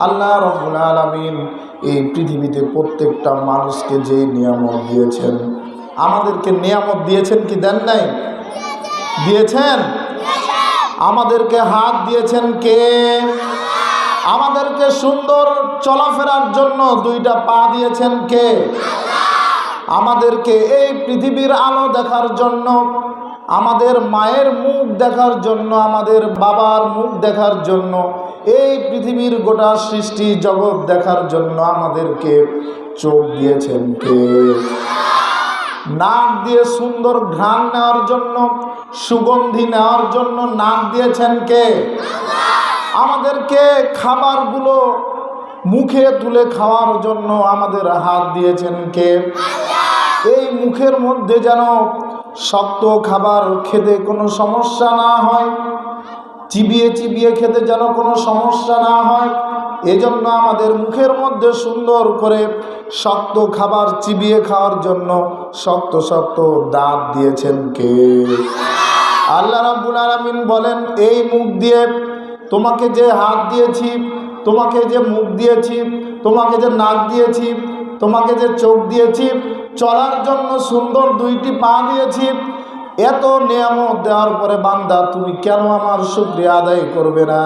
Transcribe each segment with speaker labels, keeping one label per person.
Speaker 1: আল্লাহ রব্বুল আলমিন এই পৃথিবীতে প্রত্যেকটা মানুষকে যে নিয়ামত দিয়েছেন, আমাদেরকে নিয়ামত দিয়েছেন কি দেন নাই? দিয়েছেন? আমাদেরকে হাত দিয়েছেন কে? আমাদেরকে সুন্দর চলাফেরার জন্য দুইটা পা দিয়েছেন কে? আমাদেরকে এই পৃথিবীর আলো দেখার জন্য আমাদের মায়ের মুখ দেখার জন্য, আমাদের বাবার মুখ দেখার জন্য, এই পৃথিবীর গোটা সৃষ্টি জগৎ দেখার জন্য আমাদেরকে চোখ দিয়েছেন কে? নাক দিয়ে সুন্দর ঘ্রাণ নেওয়ার জন্য, সুগন্ধি নেওয়ার জন্য নাক দিয়েছেন কে? আমাদেরকে খাবারগুলো মুখে তুলে খাওয়ার জন্য আমাদের হাত দিয়েছেন কে? এই মুখের মধ্যে যেন শক্ত খাবার খেতে কোনো সমস্যা না হয়। চিবিয়ে চিবিয়ে খেতে যেন কোনো সমস্যা না হয়। এজন্য আমাদের মুখের মধ্যে সুন্দর করে শক্ত খাবার চিবিয়ে খাওয়ার জন্য শক্ত শক্ত দাঁত দিয়েছেন কে? আল্লাহ রাব্বুল আলামিন বলেন, এই মুখ দিয়ে তোমাকে যে হাত দিয়েছি, তোমাকে যে মুখ দিয়েছি, তোমাকে যে নাক দিয়েছি, তোমাকে যে চোখ দিয়েছি চলার জন্য সুন্দর দুইটি পা দিয়েছি। এত নিয়ামত দেওয়ার পরে, বান্দা, তুমি কেন আমার শুক্রিয়া আদায় করবে না?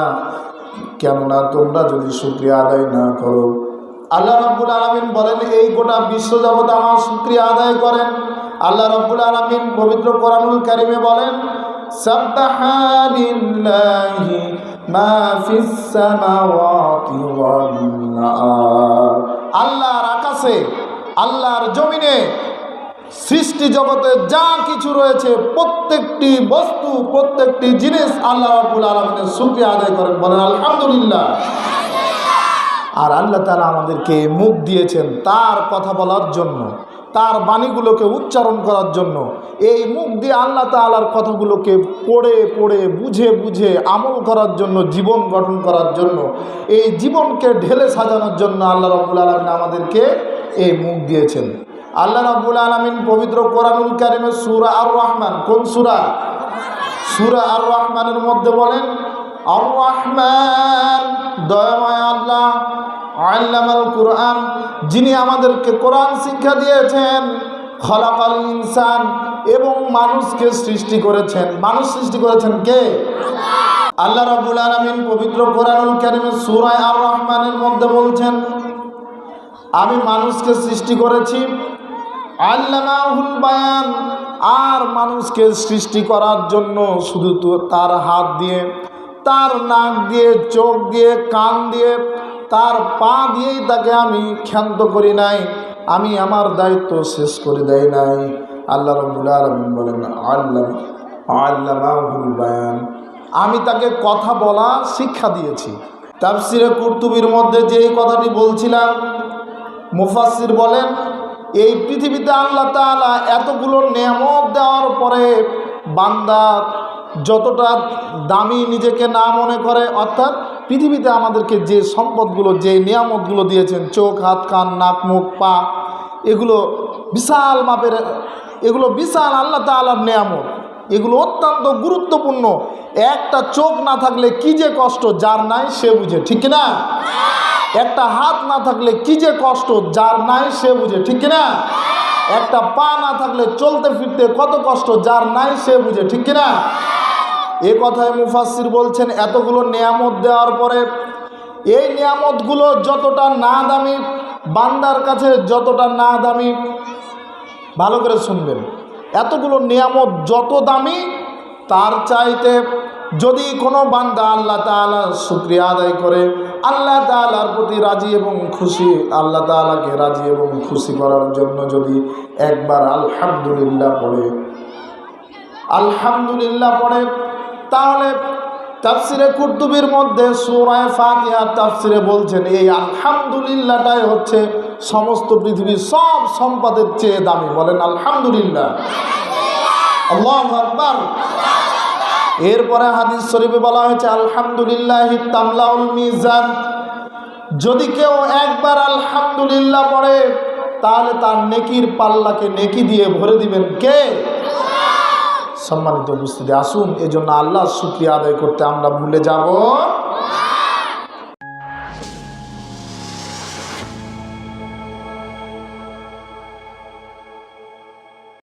Speaker 1: কেননা তোমরা যদি শুক্রিয়া আদায় না করো। আল্লাহ রাব্বুল আলমিন বলেন, এই গোটা বিশ্ব বিশ্বজগৎ আমার শুক্রিয়া আদায় করেন। আল্লাহ রাব্বুল আলমিন পবিত্র কোরআনুল কারিমে বলেন আল্লাহর আকাশে আল্লাহর জমিনে সৃষ্টি জগতে যা কিছু রয়েছে, প্রত্যেকটি বস্তু, প্রত্যেকটি জিনিস আল্লাহ রাব্বুল আলমিনের শুক্রিয়া আদায় করেন। বলেন, আলহামদুলিল্লাহ। আর আল্লাহ তালা আমাদেরকে মুখ দিয়েছেন তার কথা বলার জন্য, তার বাণীগুলোকে উচ্চারণ করার জন্য। এই মুখ দিয়ে আল্লাহ তালার কথাগুলোকে পড়ে পড়ে, বুঝে বুঝে আমল করার জন্য, জীবন গঠন করার জন্য, এই জীবনকে ঢেলে সাজানোর জন্য আল্লাহ রবুল আলমিন আমাদেরকে এই মুখ দিয়েছেন। আল্লাহ রবুল আলমিন পবিত্র কোরআনুল কারিমের সুরা আর রহমান কোন সুরা? সুরা আর রহমানের মধ্যে বলেন আর রহমান দয়াময় আল্লাহ, আল্লামাল কোরআন, যিনি আমাদেরকে কোরআন শিক্ষা দিয়েছেন, খলাকাল ইনসান এবং মানুষকে সৃষ্টি করেছেন। মানুষ সৃষ্টি করেছেন কে? আল্লাহ রাবুল আলমিন পবিত্র কোরআনুল কারিমের সুরায় আর রহমানের মধ্যে বলছেন আমি মানুষকে সৃষ্টি করেছি। আল্লামাহুল বায়ান আর মানুষকে সৃষ্টি করার জন্য শুধু তো তার হাত দিয়ে, তার নাক দিয়ে, চোখ দিয়ে, কান দিয়ে, তার পা দিয়েই তাকে আমি ক্ষান্ত করি নাই। আমি আমার দায়িত্ব শেষ করে দেয় নাই। আল্লাহ রবুল আলমিন বলেন আল্লাহ আল্লামাহুল বায়ান। আমি তাকে কথা বলা শিক্ষা দিয়েছি। তাফসিরে কুর্তুবির মধ্যে যেই কথাটি বলছিলাম মুফাসির বলেন, এই পৃথিবীতে আল্লাহ তালা এতগুলো নিয়ামত দেওয়ার পরে বান্দা যতটা দামি নিজেকে না মনে করে, অর্থাৎ পৃথিবীতে আমাদেরকে যে সম্পদগুলো, যে নিয়ামতগুলো দিয়েছেন, চোখ, হাত, কান, নাক, মুখ, পা, এগুলো বিশাল মাপের, এগুলো বিশাল আল্লাহ তালার নিয়ামত। এগুলো অত্যন্ত গুরুত্বপূর্ণ। একটা চোখ না থাকলে কি যে কষ্ট, যার নাই সে বুঝে, ঠিক না একটা হাত না থাকলে কি যে কষ্ট, যার নাই সে বুঝে, ঠিক না একটা পা না থাকলে চলতে ফিরতে কত কষ্ট, যার নাই সে বুঝে, ঠিক না এ কথায় মুফাসির বলছেন, এতগুলো নিয়ামত দেওয়ার পরে এই নিয়ামতগুলো যতটা না দামি, বান্দার কাছে যতটা না দামি, ভালো করে শুনবেন, এতগুলো নিয়ামত যত দামি, তার চাইতে যদি কোনো বান্দা আল্লাহ তালার শুক্রিয়া আদায় করে, আল্লাহ তালার প্রতি রাজি এবং খুশি, আল্লাহ তালাকে রাজি এবং খুশি করার জন্য যদি একবার আলহামদুলিল্লাহ পড়ে আলহামদুলিল্লাহ পড়ে, তাহলে তাফসিরে কুর্তুবির মধ্যে সুরায় ফাতিহা তাফসিরে বলছেন, এই আলহামদুলিল্লাহটাই হচ্ছে সমস্ত পৃথিবীর সব সম্পদের চেয়ে দামি। বলেন আলহামদুলিল্লাহ। আল্লাহ এরপরে হাদিস শরীফে বলা হয়েছে, আলহামদুলিল্লাহ তামলাউল মিজান। যদি কেউ একবার আলহামদুলিল্লাহ পড়ে, তাহলে তার নেকির পাল্লাকে নেকি দিয়ে ভরে দিবেন কে? সম্মানিত উপস্থিতি, আসুন, এজন্য আল্লাহ শুক্রিয়া আদায় করতে আমরা ভুলে যাব।